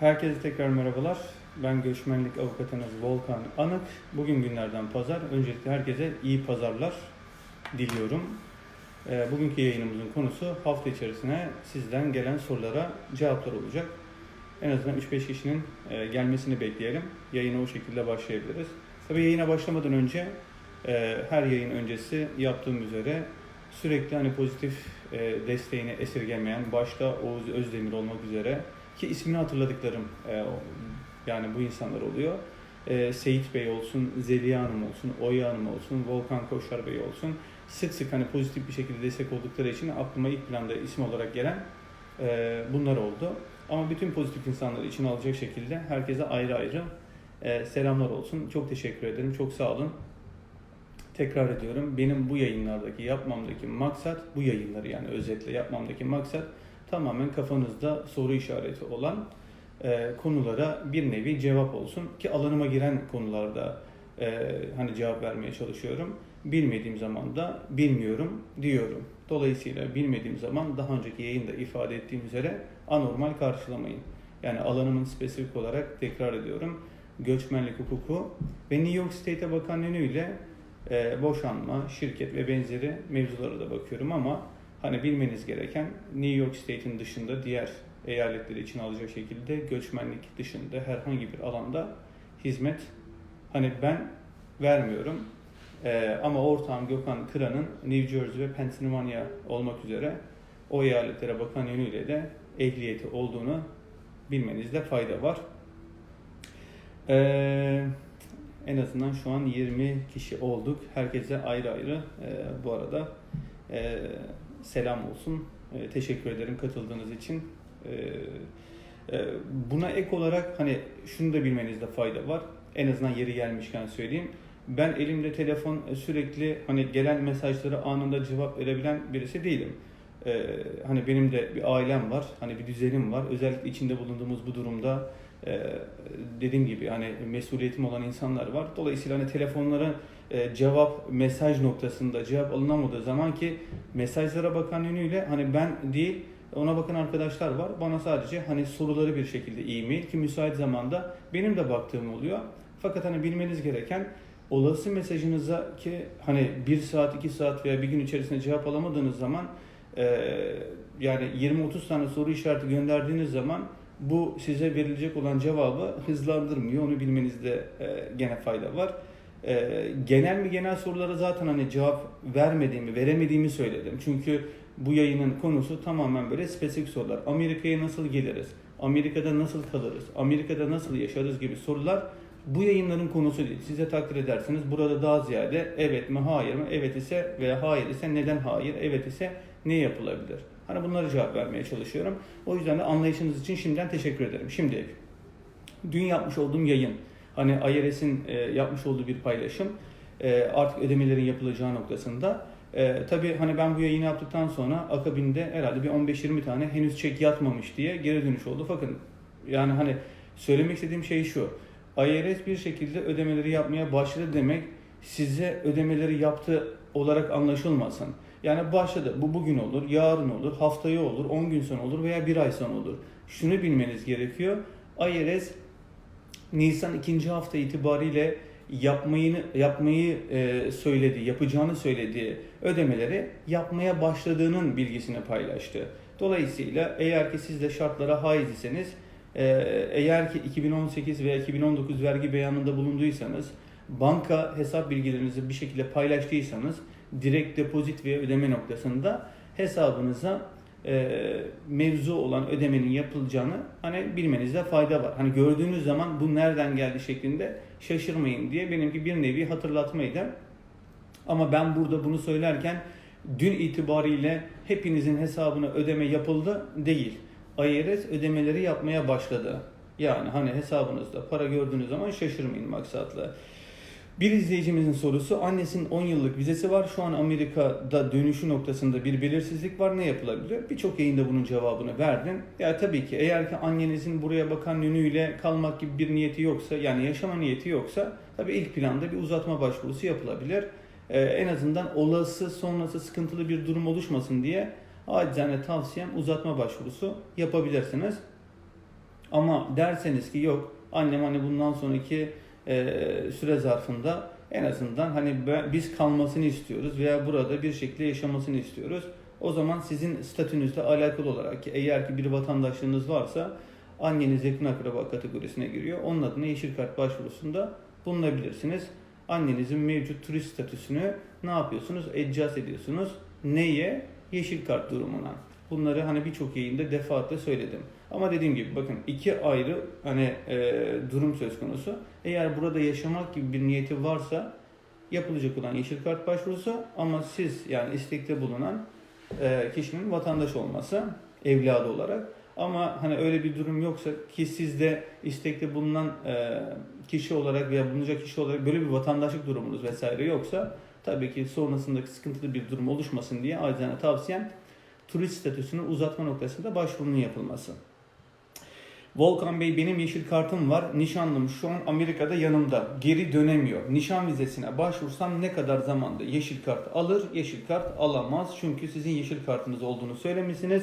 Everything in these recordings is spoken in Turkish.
Herkese tekrar merhabalar. Ben göçmenlik avukatınız Volkan Anık. Bugün günlerden pazar. Öncelikle herkese iyi pazarlar diliyorum. Ee, Bugünkü yayınımızın konusu hafta içerisine sizden gelen sorulara cevaplar olacak. En azından 3-5 kişinin e, gelmesini bekleyelim. Yayına o şekilde başlayabiliriz. Tabii yayına başlamadan önce e, her yayın öncesi yaptığım üzere sürekli hani pozitif e, desteğini esirgemeyen başta Oğuz Özdemir olmak üzere ki ismini hatırladıklarım e, yani bu insanlar oluyor. E, Seyit Bey olsun, Zeliha Hanım olsun, Oya Hanım olsun, Volkan Koşar Bey olsun sık sık hani pozitif bir şekilde destek oldukları için aklıma ilk planda isim olarak gelen e, bunlar oldu. Ama bütün pozitif insanları için alacak şekilde herkese ayrı ayrı e, selamlar olsun. Çok teşekkür ederim. Çok sağ olun. Tekrar ediyorum. Benim bu yayınlardaki yapmamdaki maksat, bu yayınları yani özetle yapmamdaki maksat tamamen kafanızda soru işareti olan e, konulara bir nevi cevap olsun. Ki alanıma giren konularda e, hani cevap vermeye çalışıyorum. Bilmediğim zaman da bilmiyorum diyorum. Dolayısıyla bilmediğim zaman daha önceki yayında ifade ettiğim üzere anormal karşılamayın. Yani alanımın spesifik olarak tekrar ediyorum. Göçmenlik hukuku ve New York State'e bakan yönüyle e, boşanma, şirket ve benzeri mevzulara da bakıyorum ama hani bilmeniz gereken New York State'in dışında diğer eyaletleri için alacak şekilde göçmenlik dışında herhangi bir alanda hizmet hani ben vermiyorum. E, ama ortağım Gökhan Kıran'ın New Jersey ve Pennsylvania olmak üzere o eyaletlere bakan yönüyle de ehliyeti olduğunu bilmenizde fayda var. Eee en azından şu an 20 kişi olduk. Herkese ayrı ayrı e, bu arada e, selam olsun. E, teşekkür ederim katıldığınız için. E, e, buna ek olarak hani şunu da bilmenizde fayda var. En azından yeri gelmişken söyleyeyim. Ben elimde telefon e, sürekli hani gelen mesajlara anında cevap verebilen birisi değilim. E, hani benim de bir ailem var, hani bir düzenim var. Özellikle içinde bulunduğumuz bu durumda e, dediğim gibi hani mesuliyetim olan insanlar var. Dolayısıyla hani telefonlara e, cevap mesaj noktasında cevap alınamadığı zaman ki mesajlara bakan yönüyle hani ben değil ona bakan arkadaşlar var. Bana sadece hani soruları bir şekilde e-mail ki müsait zamanda benim de baktığım oluyor. Fakat hani bilmeniz gereken olası mesajınıza ki hani bir saat, iki saat veya bir gün içerisinde cevap alamadığınız zaman e, yani 20-30 tane soru işareti gönderdiğiniz zaman bu size verilecek olan cevabı hızlandırmıyor. Onu bilmenizde e, gene fayda var. E, genel mi genel sorulara zaten hani cevap vermediğimi, veremediğimi söyledim. Çünkü bu yayının konusu tamamen böyle spesifik sorular. Amerika'ya nasıl geliriz? Amerika'da nasıl kalırız? Amerika'da nasıl yaşarız gibi sorular bu yayınların konusu değil. Size takdir ederseniz burada daha ziyade evet mi hayır mı? Evet ise veya hayır ise neden hayır? Evet ise ne yapılabilir? Hani bunlara cevap vermeye çalışıyorum. O yüzden de anlayışınız için şimdiden teşekkür ederim. Şimdi dün yapmış olduğum yayın, hani IRS'in e, yapmış olduğu bir paylaşım, e, artık ödemelerin yapılacağı noktasında. E, tabii hani ben bu yayını yaptıktan sonra akabinde herhalde bir 15-20 tane henüz çek yatmamış diye geri dönüş oldu. Bakın yani hani söylemek istediğim şey şu. IRS bir şekilde ödemeleri yapmaya başladı demek size ödemeleri yaptı olarak anlaşılmasın. Yani başladı. Bu bugün olur, yarın olur, haftaya olur, 10 gün sonra olur veya bir ay sonra olur. Şunu bilmeniz gerekiyor. IRS Nisan ikinci hafta itibariyle yapmayı yapmayı e, söylediği, yapacağını söylediği ödemeleri yapmaya başladığının bilgisini paylaştı. Dolayısıyla eğer ki siz de şartlara haiz iseniz e, eğer ki 2018 veya 2019 vergi beyanında bulunduysanız banka hesap bilgilerinizi bir şekilde paylaştıysanız direkt depozit ve ödeme noktasında hesabınıza e, mevzu olan ödemenin yapılacağını hani bilmenizde fayda var. Hani gördüğünüz zaman bu nereden geldi şeklinde şaşırmayın diye benimki bir nevi hatırlatmaydı. Ama ben burada bunu söylerken dün itibariyle hepinizin hesabına ödeme yapıldı değil. IRS ödemeleri yapmaya başladı. Yani hani hesabınızda para gördüğünüz zaman şaşırmayın maksatla. Bir izleyicimizin sorusu annesinin 10 yıllık vizesi var. Şu an Amerika'da dönüşü noktasında bir belirsizlik var. Ne yapılabilir? Birçok yayında bunun cevabını verdim. Ya tabii ki eğer ki annenizin buraya bakan yönüyle kalmak gibi bir niyeti yoksa yani yaşama niyeti yoksa tabii ilk planda bir uzatma başvurusu yapılabilir. Ee, en azından olası sonrası sıkıntılı bir durum oluşmasın diye acizane tavsiyem uzatma başvurusu yapabilirsiniz. Ama derseniz ki yok annem hani bundan sonraki süre zarfında en azından hani biz kalmasını istiyoruz veya burada bir şekilde yaşamasını istiyoruz. O zaman sizin statünüzle alakalı olarak ki eğer ki bir vatandaşlığınız varsa anneniz yakın akraba kategorisine giriyor. Onun adına yeşil kart başvurusunda bulunabilirsiniz. Annenizin mevcut turist statüsünü ne yapıyorsunuz? Adjust ediyorsunuz. Neye? Yeşil kart durumuna. Bunları hani birçok yayında defaatle söyledim. Ama dediğim gibi bakın iki ayrı hani e, durum söz konusu. Eğer burada yaşamak gibi bir niyeti varsa yapılacak olan yeşil kart başvurusu ama siz yani istekte bulunan e, kişinin vatandaş olması evladı olarak ama hani öyle bir durum yoksa ki sizde istekte bulunan e, kişi olarak veya bulunacak kişi olarak böyle bir vatandaşlık durumunuz vesaire yoksa tabii ki sonrasındaki sıkıntılı bir durum oluşmasın diye acizane tavsiyem turist statüsünü uzatma noktasında başvurunun yapılması. Volkan Bey benim yeşil kartım var. Nişanlım şu an Amerika'da yanımda. Geri dönemiyor. Nişan vizesine başvursam ne kadar zamanda yeşil kart alır? Yeşil kart alamaz. Çünkü sizin yeşil kartınız olduğunu söylemişsiniz.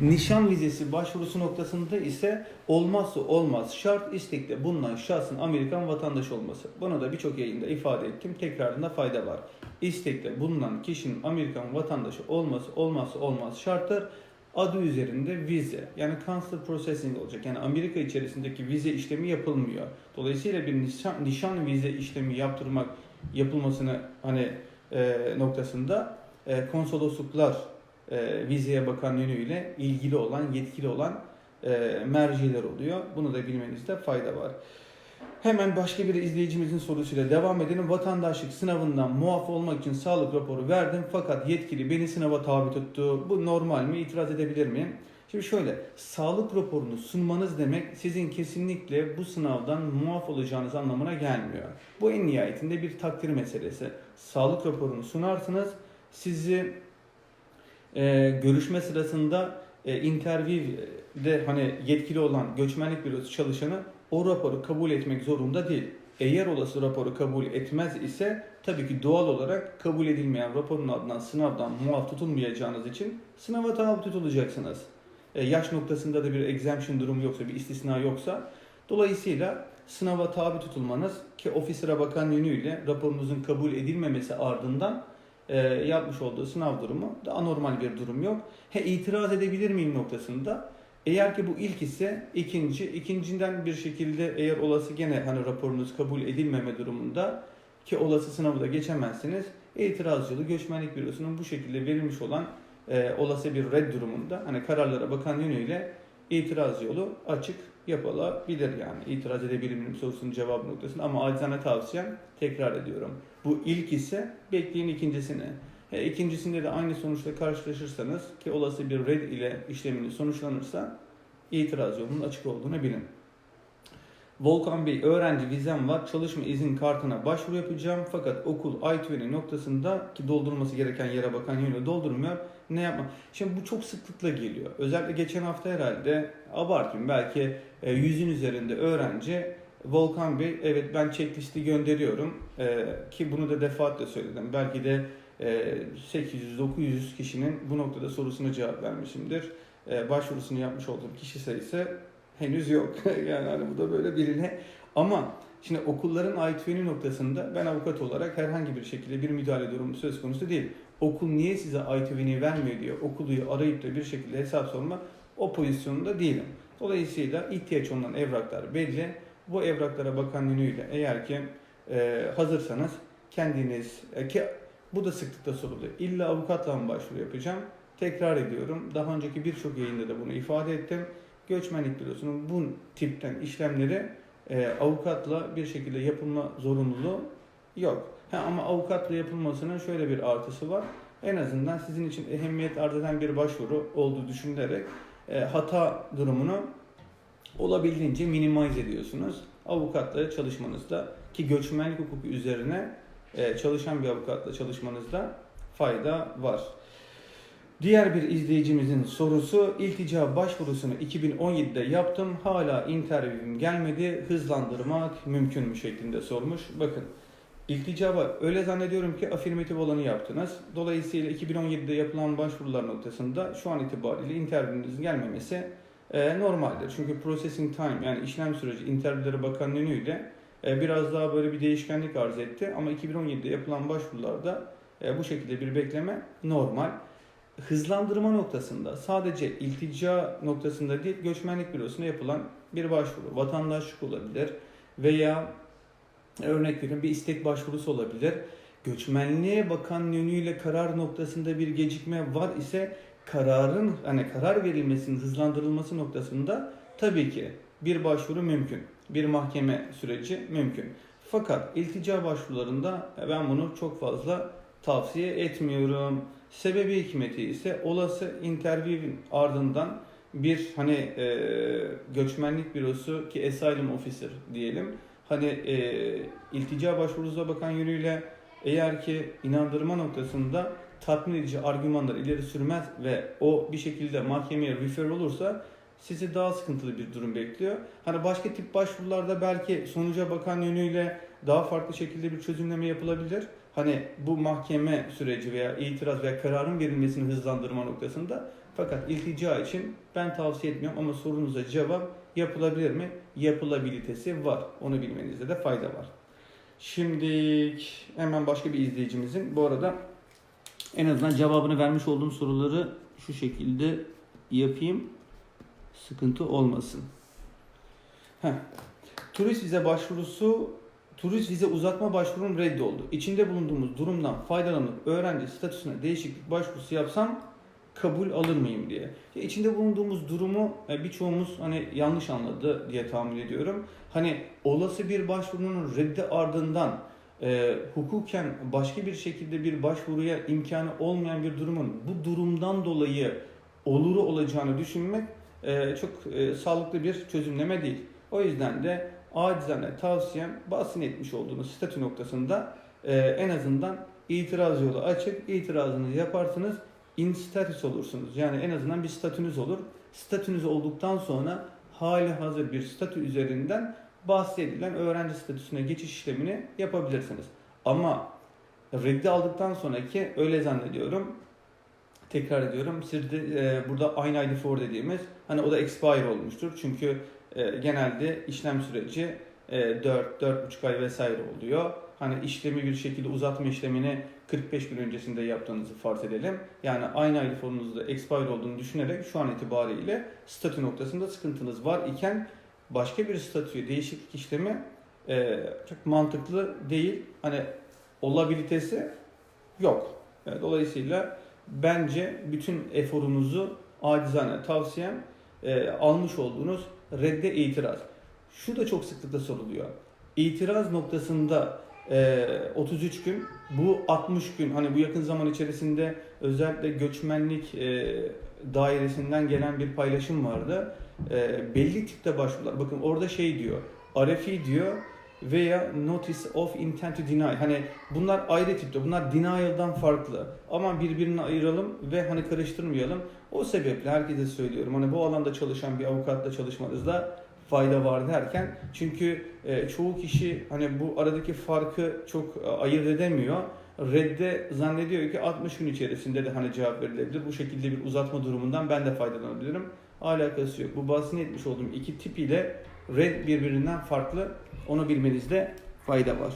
Nişan vizesi başvurusu noktasında ise olmazsa olmaz şart istekte bulunan şahsın Amerikan vatandaşı olması. Bunu da birçok yayında ifade ettim. Tekrarında fayda var. İstekte bulunan kişinin Amerikan vatandaşı olması olmazsa olmaz şarttır adı üzerinde vize yani consular processing olacak. Yani Amerika içerisindeki vize işlemi yapılmıyor. Dolayısıyla bir nişan, nişan vize işlemi yaptırmak yapılmasını hani e, noktasında e, konsolosluklar e, vizeye bakan yönüyle ilgili olan, yetkili olan e, merciler oluyor. Bunu da bilmenizde fayda var. Hemen başka bir izleyicimizin sorusuyla devam edelim. Vatandaşlık sınavından muaf olmak için sağlık raporu verdim fakat yetkili beni sınava tabi tuttu. Bu normal mi? İtiraz edebilir miyim? Şimdi şöyle, sağlık raporunu sunmanız demek sizin kesinlikle bu sınavdan muaf olacağınız anlamına gelmiyor. Bu en nihayetinde bir takdir meselesi. Sağlık raporunu sunarsınız, sizi e, görüşme sırasında e, interview'de hani yetkili olan göçmenlik bürosu çalışanı o raporu kabul etmek zorunda değil. Eğer olası raporu kabul etmez ise tabii ki doğal olarak kabul edilmeyen raporun adından sınavdan muaf tutulmayacağınız için sınava tabi tutulacaksınız. E, yaş noktasında da bir exemption durumu yoksa, bir istisna yoksa dolayısıyla sınava tabi tutulmanız ki ofisire bakan yönüyle raporunuzun kabul edilmemesi ardından e, yapmış olduğu sınav durumu da anormal bir durum yok. He itiraz edebilir miyim noktasında eğer ki bu ilk ise ikinci, ikincinden bir şekilde eğer olası gene hani raporunuz kabul edilmeme durumunda ki olası sınavı da geçemezsiniz. İtiraz yolu göçmenlik bürosunun bu şekilde verilmiş olan e, olası bir red durumunda hani kararlara bakan yönüyle itiraz yolu açık yapılabilir yani. İtiraz edebilir miyim sorusunun cevabı noktasında ama acizane tavsiyem tekrar ediyorum. Bu ilk ise bekleyin ikincisini. E, ikincisinde de aynı sonuçla karşılaşırsanız ki olası bir red ile işleminiz sonuçlanırsa itiraz yolunun açık olduğunu bilin. Volkan Bey öğrenci vizem var çalışma izin kartına başvuru yapacağım fakat okul I-20 noktasında ki doldurulması gereken yere bakan yönüyle doldurmuyor. Ne yapma? Şimdi bu çok sıklıkla geliyor. Özellikle geçen hafta herhalde abartayım belki e, yüzün üzerinde öğrenci Volkan Bey evet ben checklisti gönderiyorum e, ki bunu da defaatle söyledim. Belki de 800-900 kişinin bu noktada sorusuna cevap vermişimdir. Ee, başvurusunu yapmış olduğum kişi sayısı henüz yok. yani hani bu da böyle birine. Ama şimdi okulların I-20 noktasında ben avukat olarak herhangi bir şekilde bir müdahale durumu söz konusu değil. Okul niye size I-20'yi vermiyor diye okulu arayıp da bir şekilde hesap sorma o pozisyonda değilim. Dolayısıyla ihtiyaç olan evraklar belli. Bu evraklara bakan yönüyle eğer ki e, hazırsanız kendiniz e, ki bu da sıklıkla soruluyor. İlla avukatla mı başvuru yapacağım? Tekrar ediyorum. Daha önceki birçok yayında da bunu ifade ettim. Göçmenlik bürosunun bu tipten işlemleri e, avukatla bir şekilde yapılma zorunluluğu yok. Ha, ama avukatla yapılmasının şöyle bir artısı var. En azından sizin için ehemmiyet arz eden bir başvuru olduğu düşünülerek e, hata durumunu olabildiğince minimize ediyorsunuz. Avukatla çalışmanızda ki göçmenlik hukuku üzerine çalışan bir avukatla çalışmanızda fayda var. Diğer bir izleyicimizin sorusu iltica başvurusunu 2017'de yaptım hala interview'im gelmedi hızlandırmak mümkün mü şeklinde sormuş. Bakın iltica var öyle zannediyorum ki afirmatif olanı yaptınız. Dolayısıyla 2017'de yapılan başvurular noktasında şu an itibariyle interview'inizin gelmemesi e, normaldir. Çünkü processing time yani işlem süreci interviewlere bakan yönüyle e, biraz daha böyle bir değişkenlik arz etti. Ama 2017'de yapılan başvurularda e, bu şekilde bir bekleme normal. Hızlandırma noktasında sadece iltica noktasında değil göçmenlik bürosuna yapılan bir başvuru. Vatandaşlık olabilir veya örnek veriyorum bir istek başvurusu olabilir. Göçmenliğe bakan yönüyle karar noktasında bir gecikme var ise kararın hani karar verilmesinin hızlandırılması noktasında tabii ki bir başvuru mümkün. Bir mahkeme süreci mümkün. Fakat iltica başvurularında ben bunu çok fazla tavsiye etmiyorum. Sebebi hikmeti ise olası interview'in ardından bir hani e, göçmenlik bürosu ki asylum officer diyelim hani e, iltica başvurunuza bakan yönüyle eğer ki inandırma noktasında tatmin edici argümanlar ileri sürmez ve o bir şekilde mahkemeye refer olursa sizi daha sıkıntılı bir durum bekliyor. Hani başka tip başvurularda belki sonuca bakan yönüyle daha farklı şekilde bir çözümleme yapılabilir. Hani bu mahkeme süreci veya itiraz veya kararın verilmesini hızlandırma noktasında. Fakat iltica için ben tavsiye etmiyorum ama sorunuza cevap yapılabilir mi? Yapılabilitesi var. Onu bilmenizde de fayda var. Şimdi hemen başka bir izleyicimizin bu arada en azından cevabını vermiş olduğum soruları şu şekilde yapayım. Sıkıntı olmasın. Heh. Turist vize başvurusu turist vize uzatma başvurunun reddoldu. İçinde bulunduğumuz durumdan faydalanıp öğrenci statüsüne değişiklik başvurusu yapsam kabul alır mıyım diye. Ya içinde bulunduğumuz durumu e, birçoğumuz hani yanlış anladı diye tahmin ediyorum. Hani olası bir başvurunun reddi ardından e, hukuken başka bir şekilde bir başvuruya imkanı olmayan bir durumun bu durumdan dolayı oluru olacağını düşünmek çok e, sağlıklı bir çözümleme değil. O yüzden de acizane tavsiyem basın etmiş olduğunuz statü noktasında e, en azından itiraz yolu açık. itirazınızı yaparsınız. In status olursunuz. Yani en azından bir statünüz olur. Statünüz olduktan sonra hali hazır bir statü üzerinden bahsedilen öğrenci statüsüne geçiş işlemini yapabilirsiniz. Ama reddi aldıktan sonraki öyle zannediyorum tekrar ediyorum. Siz de e, burada aynı ID4 dediğimiz hani o da expire olmuştur. Çünkü e, genelde işlem süreci e, 4 4,5 ay vesaire oluyor. Hani işlemi bir şekilde uzatma işlemini 45 gün öncesinde yaptığınızı farz edelim. Yani aynı ID4'unuzda expire olduğunu düşünerek şu an itibariyle statü noktasında sıkıntınız var iken başka bir statüye değişiklik işlemi e, çok mantıklı değil. Hani olabilitesi yok. E, dolayısıyla bence bütün eforunuzu acizane tavsiyem e, almış olduğunuz redde itiraz. Şu da çok sıklıkla soruluyor. İtiraz noktasında e, 33 gün, bu 60 gün hani bu yakın zaman içerisinde özellikle göçmenlik e, dairesinden gelen bir paylaşım vardı. E, belli tipte başvurular. Bakın orada şey diyor. RFI diyor veya Notice of Intent to Deny. Hani bunlar ayrı tipte. Bunlar denial'dan farklı. Ama birbirini ayıralım ve hani karıştırmayalım. O sebeple herkese söylüyorum. Hani bu alanda çalışan bir avukatla çalışmanızda fayda var derken çünkü e, çoğu kişi hani bu aradaki farkı çok e, ayırt edemiyor. Redde zannediyor ki 60 gün içerisinde de hani cevap verilebilir. Bu şekilde bir uzatma durumundan ben de faydalanabilirim. Alakası yok. Bu bahsetmiş olduğum iki tip ile red birbirinden farklı. Onu bilmenizde fayda var.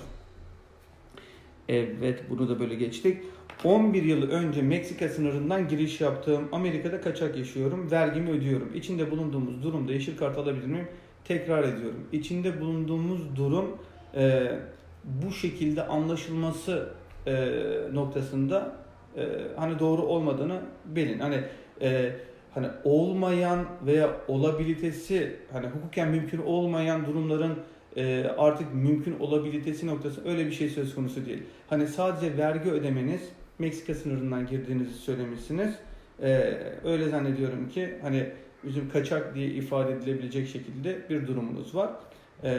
Evet bunu da böyle geçtik. 11 yıl önce Meksika sınırından giriş yaptığım Amerika'da kaçak yaşıyorum. Vergimi ödüyorum. İçinde bulunduğumuz durumda yeşil kart alabilir miyim? Tekrar ediyorum. İçinde bulunduğumuz durum e, bu şekilde anlaşılması e, noktasında e, hani doğru olmadığını bilin. Hani e, hani olmayan veya olabilitesi hani hukuken mümkün olmayan durumların e, artık mümkün olabilitesi noktası öyle bir şey söz konusu değil. Hani sadece vergi ödemeniz Meksika sınırından girdiğinizi söylemişsiniz. E, öyle zannediyorum ki hani bizim kaçak diye ifade edilebilecek şekilde bir durumunuz var. E,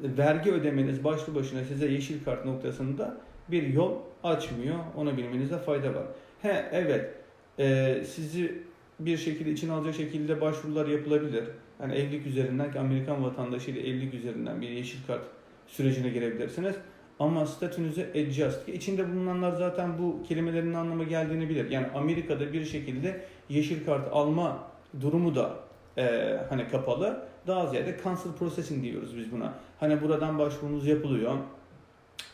vergi ödemeniz başlı başına size yeşil kart noktasında bir yol açmıyor. Onu bilmenize fayda var. He evet e, sizi bir şekilde içine alacak şekilde başvurular yapılabilir. Yani evlilik üzerinden ki Amerikan vatandaşı ile evlilik üzerinden bir yeşil kart sürecine girebilirsiniz. Ama statünüzü adjust. Ki içinde bulunanlar zaten bu kelimelerin ne anlama geldiğini bilir. Yani Amerika'da bir şekilde yeşil kart alma durumu da e, hani kapalı. Daha ziyade cancel processing diyoruz biz buna. Hani buradan başvurunuz yapılıyor.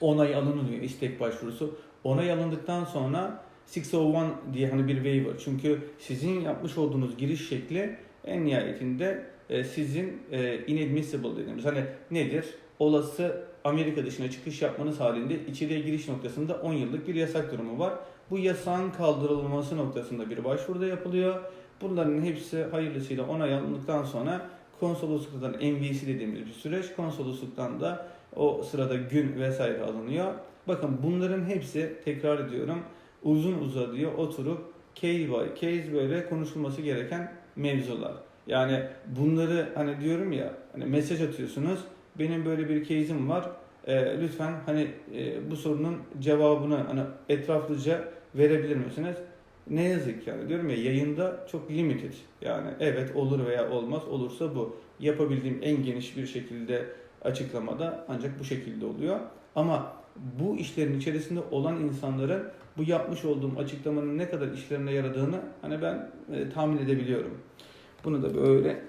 Onay alınıyor istek başvurusu. Onay alındıktan sonra 601 diye hani bir waiver. Çünkü sizin yapmış olduğunuz giriş şekli en nihayetinde e, sizin e, inadmissible dediğimiz hani nedir? Olası Amerika dışına çıkış yapmanız halinde içeriye giriş noktasında 10 yıllık bir yasak durumu var. Bu yasağın kaldırılması noktasında bir başvuruda yapılıyor. Bunların hepsi hayırlısıyla onay alındıktan sonra konsolosluktan MVC dediğimiz bir süreç. Konsolosluktan da o sırada gün vesaire alınıyor. Bakın bunların hepsi tekrar ediyorum uzun uzadıya oturup case by case böyle konuşulması gereken mevzular. Yani bunları hani diyorum ya hani mesaj atıyorsunuz. Benim böyle bir case'im var. E, lütfen hani e, bu sorunun cevabını hani etraflıca verebilir misiniz? Ne yazık yani diyorum ya yayında çok limited. Yani evet olur veya olmaz. Olursa bu. Yapabildiğim en geniş bir şekilde açıklamada ancak bu şekilde oluyor. Ama bu işlerin içerisinde olan insanların bu yapmış olduğum açıklamanın ne kadar işlerine yaradığını hani ben e, tahmin edebiliyorum. Bunu da böyle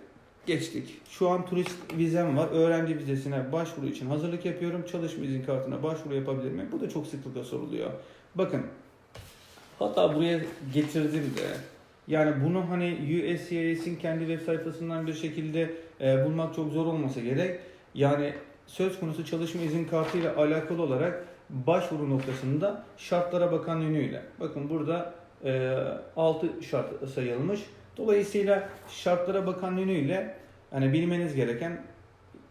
geçtik. Şu an turist vizem var. Öğrenci vizesine başvuru için hazırlık yapıyorum. Çalışma izin kartına başvuru yapabilir miyim? Bu da çok sıklıkla soruluyor. Bakın hatta buraya getirdim de yani bunu hani USCIS'in kendi web sayfasından bir şekilde e, bulmak çok zor olmasa gerek. Yani söz konusu çalışma izin kartı ile alakalı olarak başvuru noktasında şartlara bakan yönüyle. Bakın burada e, 6 şart sayılmış. Dolayısıyla şartlara bakan yönüyle hani bilmeniz gereken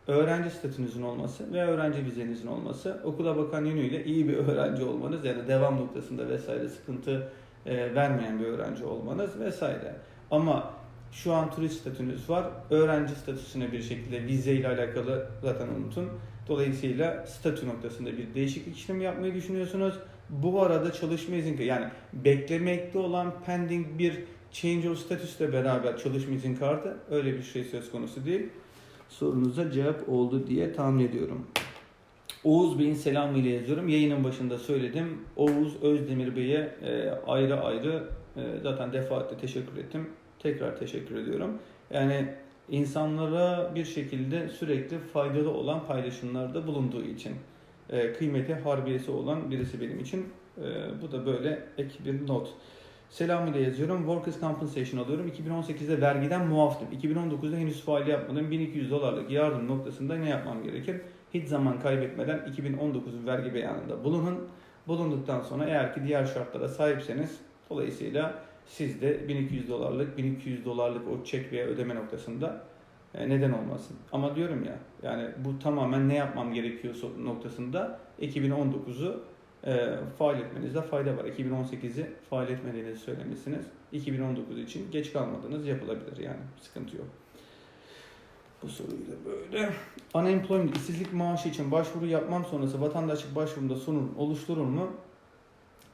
öğrenci statünüzün olması ve öğrenci vizenizin olması, okula bakan yönüyle iyi bir öğrenci olmanız yani devam noktasında vesaire sıkıntı e, vermeyen bir öğrenci olmanız vesaire. Ama şu an turist statünüz var. Öğrenci statüsüne bir şekilde vize ile alakalı zaten unutun. Dolayısıyla statü noktasında bir değişiklik işlemi yapmayı düşünüyorsunuz. Bu arada çalışma izin yani beklemekte olan pending bir change of status'le beraber çalışma izin kartı öyle bir şey söz konusu değil. Sorunuza cevap oldu diye tahmin ediyorum. Oğuz Bey'in selamı ile yazıyorum. Yayının başında söyledim. Oğuz Özdemir Bey'e e, ayrı ayrı e, zaten defaatle teşekkür ettim. Tekrar teşekkür ediyorum. Yani insanlara bir şekilde sürekli faydalı olan paylaşımlarda bulunduğu için e, kıymeti harbiyesi olan birisi benim için. E, bu da böyle ek bir not. Selam ile yazıyorum. Workers Compensation alıyorum. 2018'de vergiden muaftım. 2019'da henüz faal yapmadım. 1200 dolarlık yardım noktasında ne yapmam gerekir? Hiç zaman kaybetmeden 2019'un vergi beyanında bulunun. Bulunduktan sonra eğer ki diğer şartlara sahipseniz dolayısıyla siz de 1200 dolarlık 1200 dolarlık o çek veya ödeme noktasında e, neden olmasın. Ama diyorum ya yani bu tamamen ne yapmam gerekiyor noktasında 2019'u e, faal etmenizde fayda var. 2018'i faal etmediğinizi söylemişsiniz. 2019 için geç kalmadınız yapılabilir yani sıkıntı yok. Bu soruyu da böyle. Unemployment, işsizlik maaşı için başvuru yapmam sonrası vatandaşlık başvurumda sorun oluşturur mu?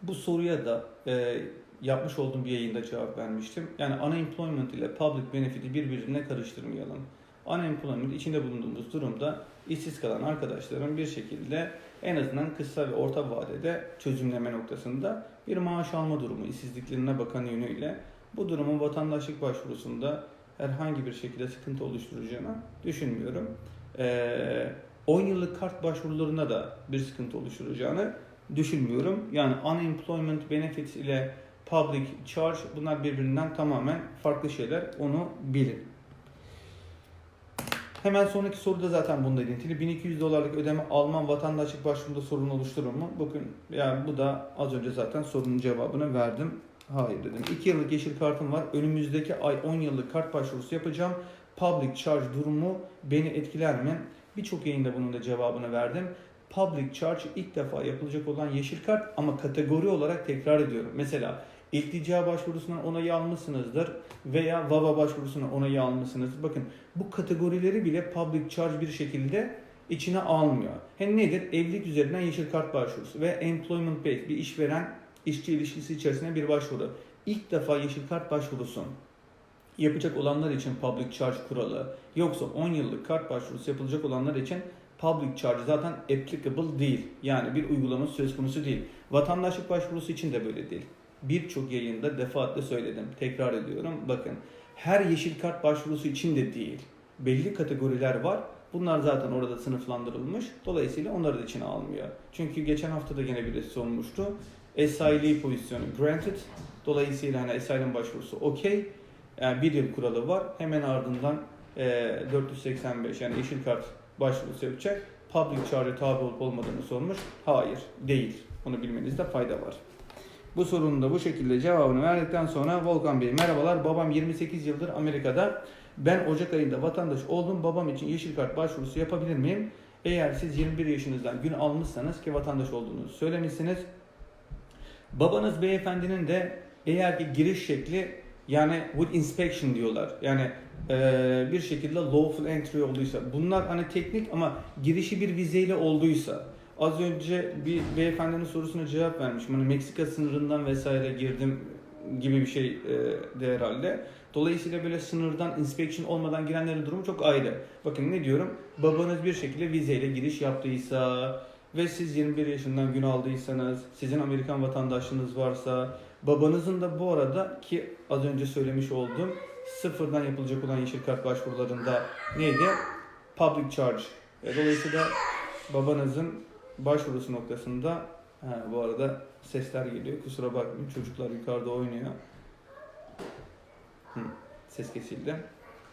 Bu soruya da e, yapmış olduğum bir yayında cevap vermiştim. Yani unemployment ile public benefit'i birbirine karıştırmayalım. Unemployment içinde bulunduğumuz durumda işsiz kalan arkadaşların bir şekilde en azından kısa ve orta vadede çözümleme noktasında bir maaş alma durumu işsizliklerine bakan yönüyle bu durumun vatandaşlık başvurusunda herhangi bir şekilde sıkıntı oluşturacağını düşünmüyorum. Ee, 10 yıllık kart başvurularında da bir sıkıntı oluşturacağını düşünmüyorum. Yani unemployment benefits ile public charge bunlar birbirinden tamamen farklı şeyler. Onu bilin. Hemen sonraki soruda zaten bununla ilintili. 1200 dolarlık ödeme Alman vatandaşlık başvurunda sorun oluşturur mu? Bakın yani bu da az önce zaten sorunun cevabını verdim. Hayır dedim. 2 yıllık yeşil kartım var. Önümüzdeki ay 10 yıllık kart başvurusu yapacağım. Public charge durumu beni etkiler mi? Birçok yayında bunun da cevabını verdim. Public charge ilk defa yapılacak olan yeşil kart ama kategori olarak tekrar ediyorum. Mesela İltica başvurusundan onayı almışsınızdır veya VAVA başvurusundan onayı almışsınızdır. Bakın bu kategorileri bile public charge bir şekilde içine almıyor. Hem nedir? Evlilik üzerinden yeşil kart başvurusu ve employment based bir işveren işçi ilişkisi içerisinde bir başvuru. İlk defa yeşil kart başvurusu yapacak olanlar için public charge kuralı yoksa 10 yıllık kart başvurusu yapılacak olanlar için public charge zaten applicable değil. Yani bir uygulama söz konusu değil. Vatandaşlık başvurusu için de böyle değil. Birçok yayında defaatle söyledim. Tekrar ediyorum. Bakın her yeşil kart başvurusu için de değil. Belli kategoriler var. Bunlar zaten orada sınıflandırılmış. Dolayısıyla onları da içine almıyor. Çünkü geçen hafta da yine birisi olmuştu. SIL pozisyonu granted. Dolayısıyla hani SIL'in başvurusu okey. Yani bir yıl kuralı var. Hemen ardından e, 485 yani yeşil kart başvurusu yapacak. Public charge'e tabi olup olmadığını sormuş. Hayır, değil. Bunu bilmenizde fayda var. Bu sorunun da bu şekilde cevabını verdikten sonra Volkan Bey merhabalar. Babam 28 yıldır Amerika'da. Ben Ocak ayında vatandaş oldum. Babam için yeşil kart başvurusu yapabilir miyim? Eğer siz 21 yaşınızdan gün almışsanız ki vatandaş olduğunuzu söylemişsiniz. Babanız beyefendinin de eğer ki giriş şekli yani with inspection diyorlar. Yani e, bir şekilde lawful entry olduysa bunlar hani teknik ama girişi bir vizeyle olduysa az önce bir beyefendinin sorusuna cevap vermişim. Hani Meksika sınırından vesaire girdim gibi bir şey e, de herhalde. Dolayısıyla böyle sınırdan inspection olmadan girenlerin durumu çok ayrı. Bakın ne diyorum? Babanız bir şekilde vizeyle giriş yaptıysa ve siz 21 yaşından gün aldıysanız, sizin Amerikan vatandaşlığınız varsa, babanızın da bu arada ki az önce söylemiş olduğum sıfırdan yapılacak olan yeşil kart başvurularında neydi? Public charge. E, Dolayısıyla babanızın başvurusu noktasında ha, bu arada sesler geliyor. Kusura bakmayın çocuklar yukarıda oynuyor. Hı, ses kesildi.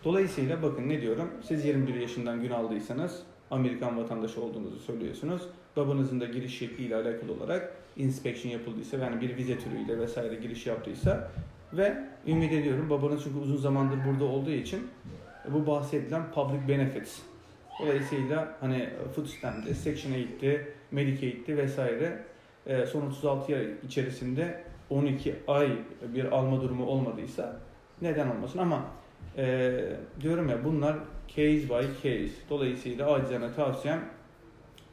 Dolayısıyla bakın ne diyorum. Siz 21 yaşından gün aldıysanız Amerikan vatandaşı olduğunuzu söylüyorsunuz. Babanızın da giriş şekliyle alakalı olarak inspection yapıldıysa yani bir vize türüyle vesaire giriş yaptıysa ve ümit ediyorum babanız çünkü uzun zamandır burada olduğu için bu bahsedilen public benefits Dolayısıyla hani food stamp'te, Section 8'ti, Medicaid'ti vesaire e, son 36 ay içerisinde 12 ay bir alma durumu olmadıysa neden olmasın ama e, diyorum ya bunlar case by case. Dolayısıyla acizane tavsiyem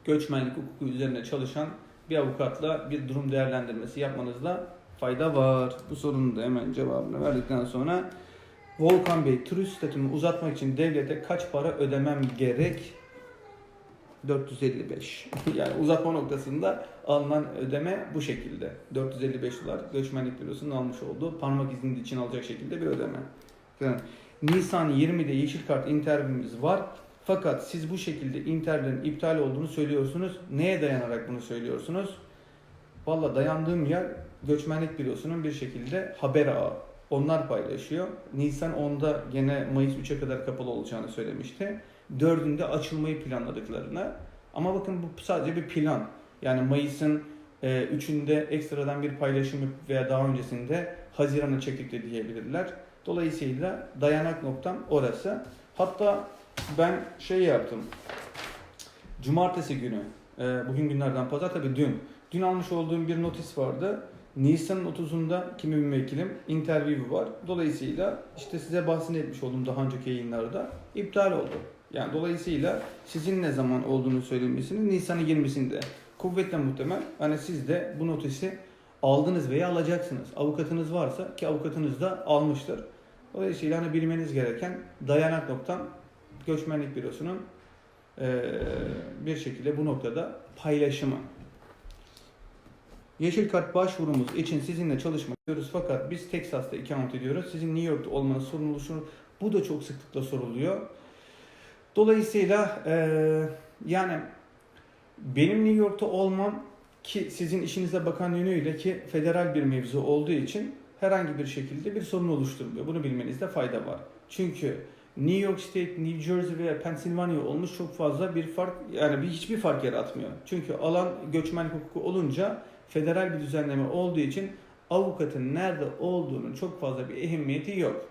göçmenlik hukuku üzerine çalışan bir avukatla bir durum değerlendirmesi yapmanızda fayda var. Bu sorunun da hemen cevabını verdikten sonra Volkan Bey, turist statümü uzatmak için devlete kaç para ödemem gerek? 455. yani uzatma noktasında alınan ödeme bu şekilde. 455 dolar göçmenlik bürosunun almış olduğu parmak izini için alacak şekilde bir ödeme. Yani Nisan 20'de yeşil kart interviewimiz var. Fakat siz bu şekilde interview iptal olduğunu söylüyorsunuz. Neye dayanarak bunu söylüyorsunuz? Valla dayandığım yer göçmenlik bürosunun bir şekilde haber ağı. Onlar paylaşıyor. Nisan 10'da gene Mayıs 3'e kadar kapalı olacağını söylemişti. 4'ünde açılmayı planladıklarını. Ama bakın bu sadece bir plan. Yani Mayıs'ın e, 3'ünde ekstradan bir paylaşım veya daha öncesinde Haziran'a çektik de diyebilirler. Dolayısıyla dayanak noktam orası. Hatta ben şey yaptım. Cumartesi günü, e, bugün günlerden pazar tabii dün. Dün almış olduğum bir notis vardı. Nisan'ın 30'unda kimi müvekkilim interview var. Dolayısıyla işte size bahsetmiş olduğum daha önceki yayınlarda iptal oldu. Yani dolayısıyla sizin ne zaman olduğunu söylemesinin Nisan'ın 20'sinde. Kuvvetle muhtemel hani siz de bu notisi aldınız veya alacaksınız. Avukatınız varsa ki avukatınız da almıştır. Dolayısıyla hani bilmeniz gereken dayanak noktam göçmenlik bürosunun bir şekilde bu noktada paylaşımı. Yeşil kart başvurumuz için sizinle çalışmak istiyoruz fakat biz Texas'ta ikamet ediyoruz. Sizin New York'ta olmanız sorun oluşur. Bu da çok sıklıkla soruluyor. Dolayısıyla eee, yani benim New York'ta olmam ki sizin işinize bakan yönüyle ki federal bir mevzu olduğu için herhangi bir şekilde bir sorun oluşturmuyor. Bunu bilmenizde fayda var. Çünkü New York State, New Jersey veya Pennsylvania olmuş çok fazla bir fark yani bir hiçbir fark yaratmıyor. Çünkü alan göçmenlik hukuku olunca federal bir düzenleme olduğu için avukatın nerede olduğunun çok fazla bir ehemmiyeti yok.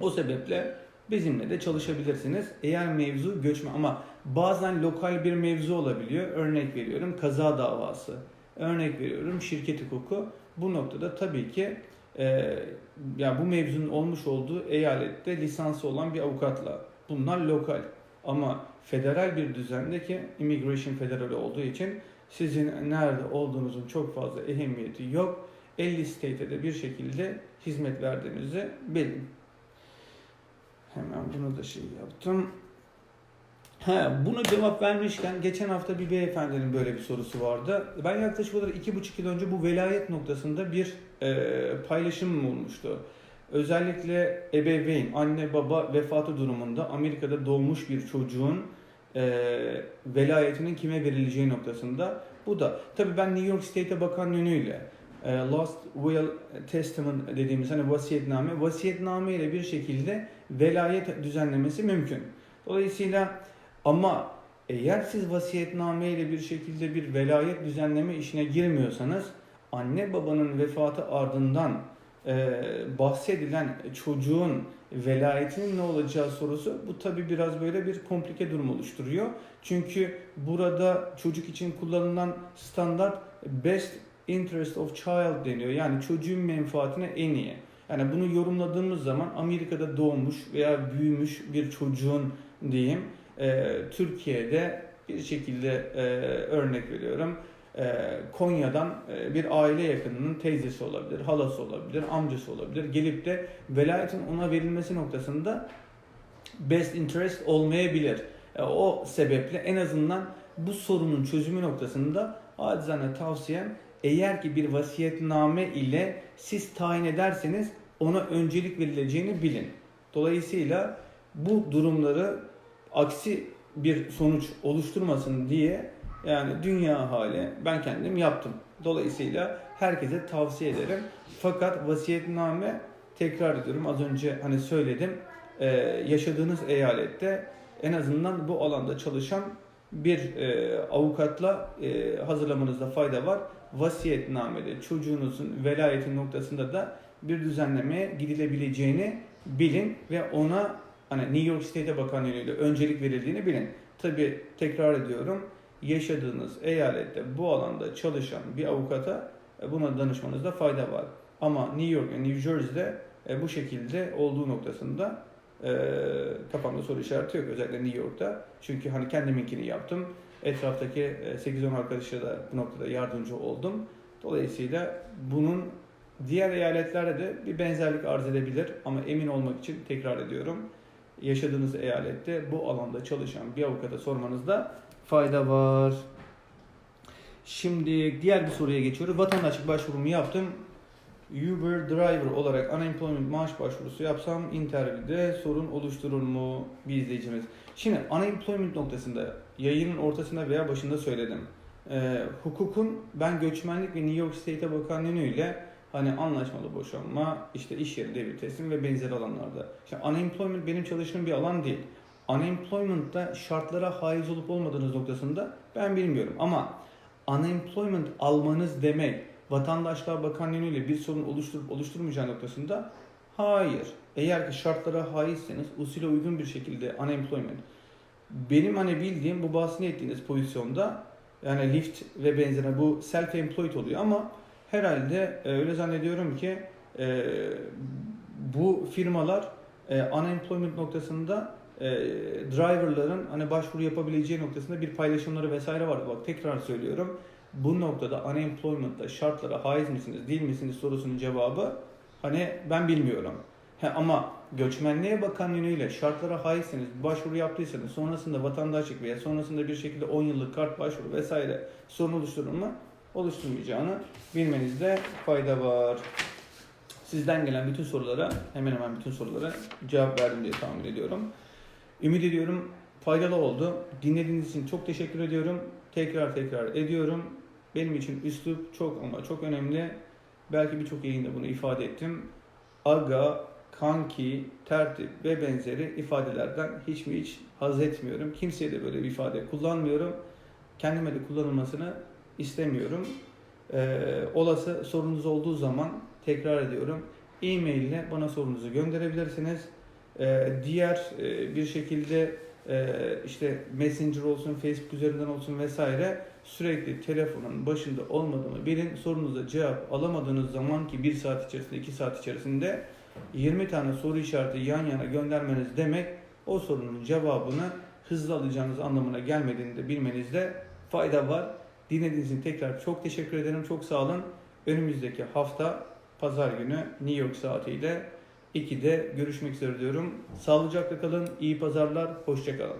O sebeple bizimle de çalışabilirsiniz. Eğer mevzu göçme ama bazen lokal bir mevzu olabiliyor. Örnek veriyorum kaza davası. Örnek veriyorum şirket hukuku. Bu noktada tabii ki e, ya bu mevzunun olmuş olduğu eyalette lisansı olan bir avukatla. Bunlar lokal. Ama federal bir düzendeki immigration federal olduğu için sizin nerede olduğunuzun çok fazla ehemmiyeti yok. 50 state'e de bir şekilde hizmet verdiğinizi bilin. Hemen bunu da şey yaptım. Ha, buna cevap vermişken geçen hafta bir beyefendinin böyle bir sorusu vardı. Ben yaklaşık olarak iki buçuk yıl önce bu velayet noktasında bir e, paylaşım olmuştu. Özellikle ebeveyn, anne baba vefatı durumunda Amerika'da doğmuş bir çocuğun e, velayetinin kime verileceği noktasında. Bu da tabii ben New York State'e bakan yönüyle e, Last Will Testament dediğimiz hani vasiyetname, vasiyetname ile bir şekilde velayet düzenlemesi mümkün. Dolayısıyla ama eğer siz vasiyetname ile bir şekilde bir velayet düzenleme işine girmiyorsanız anne babanın vefatı ardından e, bahsedilen çocuğun velayetinin ne olacağı sorusu bu tabi biraz böyle bir komplike durum oluşturuyor. Çünkü burada çocuk için kullanılan standart best interest of child deniyor. Yani çocuğun menfaatine en iyi. Yani bunu yorumladığımız zaman Amerika'da doğmuş veya büyümüş bir çocuğun diyeyim e, Türkiye'de bir şekilde e, örnek veriyorum Konya'dan e, bir aile yakınının teyzesi olabilir, halası olabilir, amcası olabilir. Gelip de velayetin ona verilmesi noktasında best interest olmayabilir. E, o sebeple en azından bu sorunun çözümü noktasında acizane tavsiyem eğer ki bir vasiyetname ile siz tayin ederseniz ona öncelik verileceğini bilin. Dolayısıyla bu durumları aksi bir sonuç oluşturmasın diye yani dünya hali ben kendim yaptım. Dolayısıyla herkese tavsiye ederim. Fakat vasiyetname tekrar ediyorum az önce hani söyledim e, yaşadığınız eyalette en azından bu alanda çalışan bir e, avukatla e, hazırlamanızda fayda var. Vasiyetnamede çocuğunuzun velayetin noktasında da bir düzenlemeye gidilebileceğini bilin ve ona hani New York State'e bakan yönüyle öncelik verildiğini bilin. Tabi tekrar ediyorum yaşadığınız eyalette bu alanda çalışan bir avukata e, buna danışmanızda fayda var. Ama New York ve New Jersey'de e, bu şekilde olduğu noktasında e, kafamda soru işareti yok. Özellikle New York'ta. Çünkü hani kendiminkini yaptım. Etraftaki 8-10 arkadaşa da bu noktada yardımcı oldum. Dolayısıyla bunun diğer eyaletlerde de bir benzerlik arz edebilir. Ama emin olmak için tekrar ediyorum. Yaşadığınız eyalette bu alanda çalışan bir avukata sormanızda fayda var. Şimdi diğer bir soruya geçiyoruz. Vatandaşlık başvurumu yaptım. Uber driver olarak unemployment maaş başvurusu yapsam interview'de sorun oluşturur mu bir izleyicimiz? Şimdi unemployment noktasında yayının ortasında veya başında söyledim. Ee, hukukun ben göçmenlik ve New York State'e bakan yönüyle hani anlaşmalı boşanma, işte iş yeri devir teslim ve benzeri alanlarda. Şimdi unemployment benim çalıştığım bir alan değil. Unemployment'ta şartlara haiz olup olmadığınız noktasında ben bilmiyorum ama unemployment almanız demek vatandaşlığa bakan yönüyle bir sorun oluşturup oluşturmayacağı noktasında hayır. Eğer ki şartlara haizseniz usule uygun bir şekilde unemployment benim hani bildiğim bu bahsini ettiğiniz pozisyonda yani lift ve benzeri bu self employed oluyor ama herhalde e, öyle zannediyorum ki e, bu firmalar e, unemployment noktasında e, driverların hani başvuru yapabileceği noktasında bir paylaşımları vesaire vardı. Bak tekrar söylüyorum. Bu noktada unemployment'ta şartlara haiz misiniz değil misiniz sorusunun cevabı hani ben bilmiyorum. He, ama göçmenliğe bakan yönüyle şartlara haizseniz, başvuru yaptıysanız sonrasında vatandaşlık veya sonrasında bir şekilde 10 yıllık kart başvuru vesaire sorun oluşturur mu? Oluşturmayacağını bilmenizde fayda var. Sizden gelen bütün sorulara, hemen hemen bütün sorulara cevap verdim diye tahmin ediyorum. Ümit ediyorum faydalı oldu. Dinlediğiniz için çok teşekkür ediyorum. Tekrar tekrar ediyorum. Benim için üslup çok ama çok önemli. Belki birçok yayında bunu ifade ettim. Aga, kanki, tertip ve benzeri ifadelerden hiç mi hiç haz etmiyorum. Kimseye de böyle bir ifade kullanmıyorum. Kendime de kullanılmasını istemiyorum. Ee, olası sorunuz olduğu zaman tekrar ediyorum. E-mail ile bana sorunuzu gönderebilirsiniz. Ee, diğer e, bir şekilde e, işte Messenger olsun, Facebook üzerinden olsun vesaire sürekli telefonun başında olmadığını bilin. Sorunuza cevap alamadığınız zaman ki bir saat içerisinde, iki saat içerisinde 20 tane soru işareti yan yana göndermeniz demek o sorunun cevabını hızlı alacağınız anlamına gelmediğini de bilmenizde fayda var. Dinlediğiniz için tekrar çok teşekkür ederim. Çok sağ olun. Önümüzdeki hafta pazar günü New York saatiyle 2'de görüşmek üzere diyorum. Sağlıcakla kalın, iyi pazarlar, hoşçakalın.